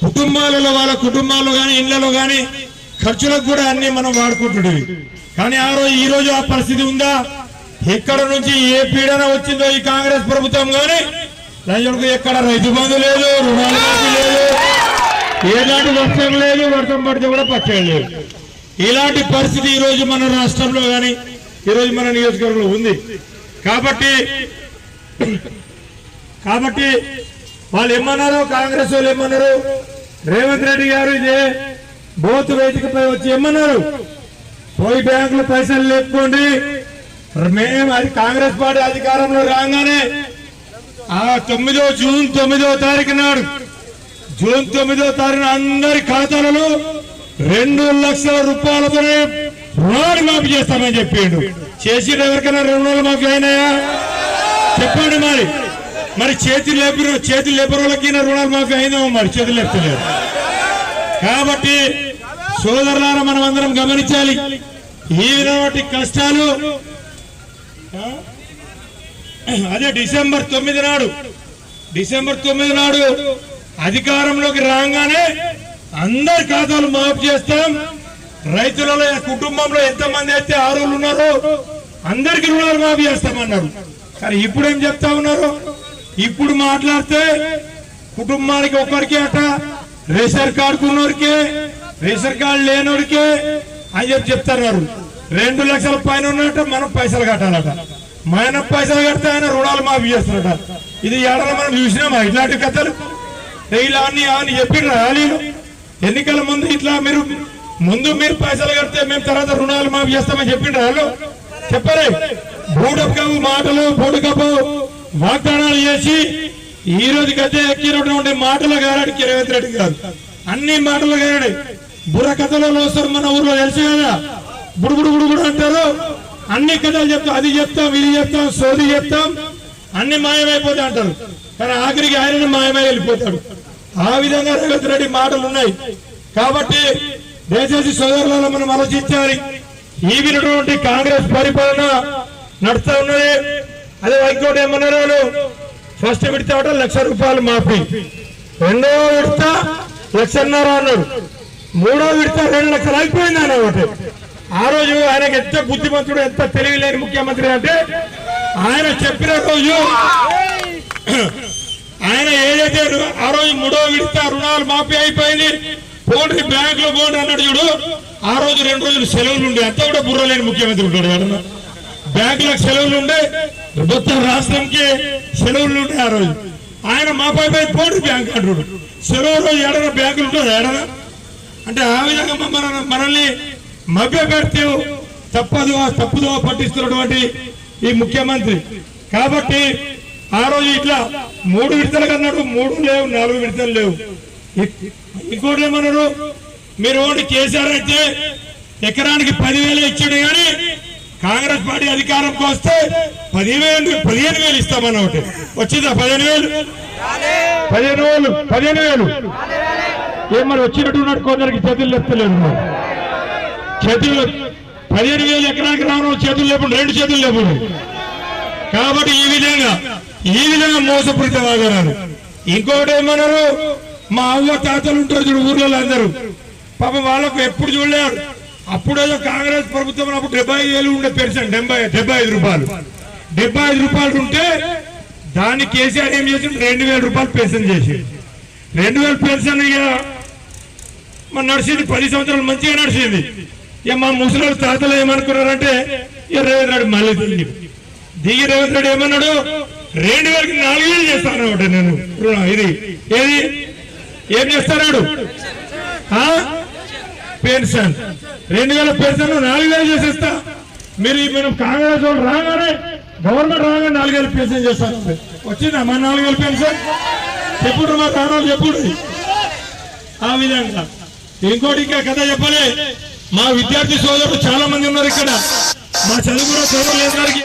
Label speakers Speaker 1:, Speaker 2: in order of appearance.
Speaker 1: కుటుంబాలలో వాళ్ళ కుటుంబాల్లో కానీ ఇళ్ళలో కానీ ఖర్చులకు కూడా అన్ని మనం వాడుకుంటుండేవి కానీ ఆ రోజు ఈ రోజు ఆ పరిస్థితి ఉందా? ఎక్కడ నుంచి ఏ పీడన వచ్చిందో ఈ కాంగ్రెస్ ప్రభుత్వం కానీ రైతులకు ఎక్కడ రైతు బంధు లేదు రుణాలు లేదు ఎలాంటి వర్షం లేదు వర్షం పడితే కూడా పచ్చడి లేదు. ఇలాంటి పరిస్థితి ఈ రోజు మన రాష్ట్రంలో కానీ ఈరోజు మన నియోజకవర్గంలో ఉంది. కాబట్టి కాబట్టి వాళ్ళు ఏమన్నారు కాంగ్రెస్ వాళ్ళు ఏమన్నారు రేవంత్ రెడ్డి గారు ఇదే బోత్ వేదికపై వచ్చి ఏమన్నారు? పోయి బ్యాంకులు పైసలు లేపుకోండి. మేము అది కాంగ్రెస్ పార్టీ అధికారంలో రాగానే ఆ తొమ్మిదో జూన్ తొమ్మిదో తారీఖు నాడు జూన్ తొమ్మిదో తారీఖున అందరి ఖాతాలలో రెండు లక్షల రూపాయలతోనే రుణాలు మాఫీ చేస్తామని చెప్పిండు. చేసి ఎవరికైనా రుణాలు మాఫీ అయినాయా? చెప్పండి మరి. మరి చేతి లేపిన చేతి లేపర్ వాళ్ళకి రుణాలు మాఫీ అయిందేమో మరి చేతి లేపుతలేరు కాబట్టి సోదరులారా మనం అందరం గమనించాలి. ఈ విధమైన కష్టాలు అదే డిసెంబర్ తొమ్మిది నాడు డిసెంబర్ తొమ్మిది నాడు అధికారంలోకి రాగానే అందరి ఖాతాలు మాఫ్ చేస్తాం. రైతులలో కుటుంబంలో ఎంతమంది అయితే ఆరులు ఉన్నారో అందరికి రుణాలు మాఫీ చేస్తామన్నారు. కానీ ఇప్పుడు ఏం చెప్తా ఉన్నారు? ఇప్పుడు మాట్లాడితే కుటుంబానికి ఒకరికే అట. రేషన్ కార్డు ఉన్నోరికే రేషన్ కార్డు లేనోడికే అని చెప్పి చెప్తున్నారు. రెండు లక్షల పైన ఉన్నట్టు మనం పైసలు కట్టాలట. మన పైసలు కడితే ఆయన రుణాలు మాఫీ చేస్తారట ఇది ఏడాది మనం చూసినామా? ఇట్లాంటి కథలు? ఇలా అని అని చెప్పిన ఎన్నికల ముందు ఇట్లా మీరు ముందు మీరు పైసలు కడితే మేము తర్వాత రుణాలు మాఫీ చేస్తామని చెప్పిండ్రు వాళ్ళు? చెప్పరే. బూడకపు మాటలు బూడకపు వాగ్దానాలు చేసి ఈ రోజు గద్దె ఎక్కినటువంటి మాటలు గారాడు రేవంత్ రెడ్డి గారు. అన్ని మాటలు గారాడు. బుర్ర కథలలో వస్తారు మన ఊర్లో తెలుసు కదా? బుడుబుడు బుడుబుడు అంటారు. అన్ని కథలు చెప్తాం అది చెప్తాం ఇది చెప్తాం సోది చెప్తాం. అన్ని మాయమైపోతాయి అంటారు. కానీ ఆఖరికి ఆయన మాయమై వెళ్ళిపోతాడు. ఆ విధంగా రేవంత్ రెడ్డి మాటలు ఉన్నాయి. కాబట్టి దయచేసి సోదరులలో మనం ఆలోచించాలి. ఈ వినటువంటి కాంగ్రెస్ పరిపాలన నడుస్తూ ఉన్నది. అదే హైకోర్టు ఏమన్నారు వాళ్ళు? ఫస్ట్ విడత ఒకటి లక్ష రూపాయలు మాఫీ. రెండో విడత లక్షన్నర అన్నాడు. మూడో విడత రెండు లక్షలు అయిపోయింది ఆయన ఒకటి. ఆ రోజు ఆయనకి ఎంత బుద్ధిమంతుడు ఎంత తెలివి లేని ముఖ్యమంత్రి అంటే ఆయన చెప్పిన రోజు ఆయన ఏదైతే ఆ రోజు మూడో విడత రుణాలు మాఫీ అయిపోయింది. పోండి బ్యాంక్లో పోండి అన్నాడు చూడు. ఆ రోజు రెండు రోజులు సెలవులు ఉండే. అంతా కూడా బుర్ర లేని ముఖ్యమంత్రి ఉంటాడు ఎవరన్నా బ్యాంకులకు సెలవులు ఉండే మొత్తం రాష్ట్రంకి సెలవులు ఉండే ఆ రోజు. ఆయన మాపై పోయి పోడు బ్యాంక్ అంటాడు సెలవు రోజు ఏడన బ్యాంకులు ఉంటుంది ఏడన? అంటే ఆ విధంగా మన మనల్ని మభ్య పెడితే తప్పదు తప్పుదో పట్టిస్తున్నటువంటి ఈ ముఖ్యమంత్రి. కాబట్టి ఆ రోజు ఇట్లా మూడు విడతలు కన్నాడు మూడు లేవు నాలుగు విడతలు లేవు. ఇంకోటి ఏమన్నారు? మీరు ఓటు కేసీఆర్ అయితే ఎకరానికి పదివేలు ఇచ్చాడు కానీ కాంగ్రెస్ పార్టీ అధికారంకి వస్తే పదివేలు పదిహేను వేలు ఇస్తామన్న ఒకటి. వచ్చిందా పదిహేను వేలు? పదిహేను వేలు పదిహేను వేలు. ఏం మరి వచ్చినట్టు కొందరికి చేతులు లేపలేదు మరి. చేతులు పదిహేను వేలు ఎకరానికి రావడం చేతులు లేకుండా రెండు చేతులు లేకుండా కాబట్టి ఈ విధంగా ఈ విధంగా మోసపూరిత వాదనాలు. ఇంకోటి ఏమన్నారు? మా అవ్వ తాతలు ఉంటారు చూడు ఊర్లలో అందరూ. పాపం వాళ్ళకు ఎప్పుడు చూడలేరు. అప్పుడేదో కాంగ్రెస్ ప్రభుత్వం అప్పుడు డెబ్బై ఐదు ఉండే పెన్షన్ డెబ్బై డెబ్బై ఐదు రూపాయలు. డెబ్బై ఐదు రూపాయలు ఉంటే దాన్ని కేసీఆర్ ఏం చేసి రెండు వేల రూపాయలు పెన్షన్ చేసి రెండు వేల పెన్షన్ ఇక మన నడిచింది పది సంవత్సరాలు మంచిగా నడిచింది. ఇక మా ముసలి తాతలు ఏమనుకున్నారంటే ఇక రేవంత్ రెడ్డి మళ్ళీ దిగి దిగి రేవంత్ రెడ్డి ఏమన్నాడు? రెండు వేలకి నాలుగు వేలు చేస్తాను నేను. ఇది ఏది? ఏం చేస్తాడు ఆ? పెన్షన్ రెండు వేల పెన్షన్ నాలుగు వేలు చేసేస్తా. మీరు ఈ మనం కాంగ్రెస్ వాళ్ళు రాగానే గవర్నమెంట్ రాగానే నాలుగు వేలు పెన్షన్ చేస్తాను వచ్చిందా? మా నాలుగు వేలు పెన్షన్ చెప్పుడు మా ప్రాణాలు చెప్పుడు. ఆ విధంగా. ఇంకోటి ఇంకా కథ చెప్పలే. మా విద్యార్థి సోదరులు చాలా మంది ఉన్నారు ఇక్కడ. మా చదువుకున్న సోదరులు